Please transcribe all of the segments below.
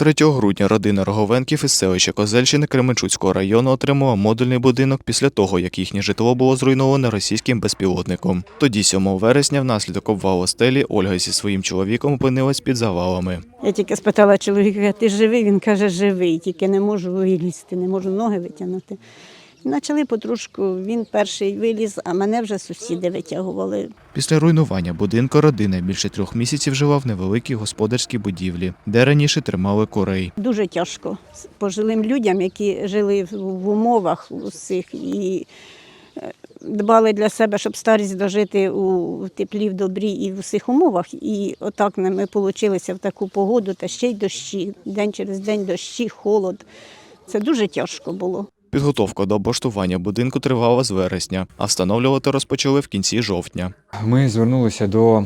3 грудня родина Роговенків із селища Козельщини Кременчуцького району отримала модульний будинок після того, як їхнє житло було зруйноване російським безпілотником. Тоді, 7 вересня, внаслідок обвалу стелі, Ольга зі своїм чоловіком опинилась під завалами. Я тільки спитала чоловіка, ти живий? Він каже, живий, тільки не можу вилізти, не можу ноги витягнути. Почали потрошку, він перший виліз, а мене вже сусіди витягували. Після руйнування будинку родина більше трьох місяців жила в невеликій господарській будівлі, де раніше тримали курей. Дуже тяжко пожилим людям, які жили в- умовах усіх і е, дбали для себе, щоб старість дожити у теплі, в добрі і в усіх умовах. І отак ми вийшли в таку погоду, та ще й дощі. День через день дощі, холод. Це дуже тяжко було. Підготовка до облаштування будинку тривала з вересня, а встановлювати розпочали в кінці жовтня. Ми звернулися до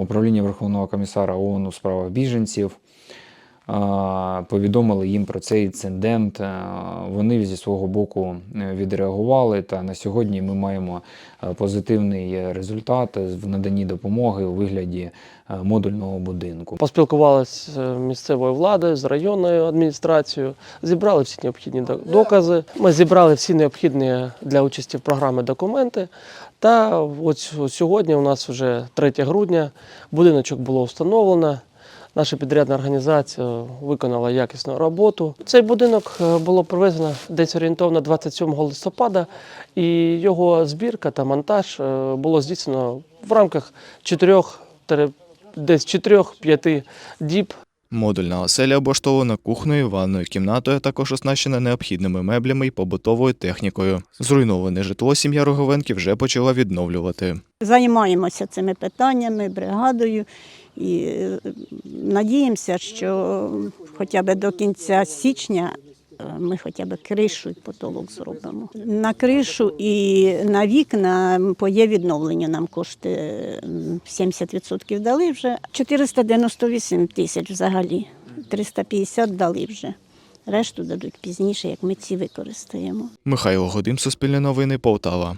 управління Верховного комісара ООН у справах біженців. Повідомили їм про цей інцидент. Вони зі свого боку е, відреагували. Та на сьогодні ми маємо е, позитивний результат в наданні допомоги у вигляді е, модульного будинку. Поспілкувалися з місцевою владою, з районною адміністрацією, зібрали всі необхідні докази. Ми зібрали всі необхідні для участі в програмі документи. Та от сьогодні, у нас вже 3 грудня, будиночок було встановлено. Наша підрядна організація виконала якісну роботу. Цей будинок е, було привезено десь орієнтовно 27 листопада, і його збірка та монтаж е, було здійснено в рамках чотирьох десь 4-5 діб. Модульна оселя облаштована кухнею, ванною кімнатою, також оснащена необхідними меблями і побутовою технікою. Зруйноване житло сім'я Роговенків вже почала відновлювати. Займаємося цими питаннями, бригадою і е, надіємося, що хоча б до кінця січня ми хоча б кришу і потолок зробимо. На кришу і на вікна по є відновлення нам кошти 70% дали вже. 498 тисяч взагалі. 350 дали вже. Решту дадуть пізніше, як ми ці використаємо. Михайло Годим, Суспільне новини, Полтава.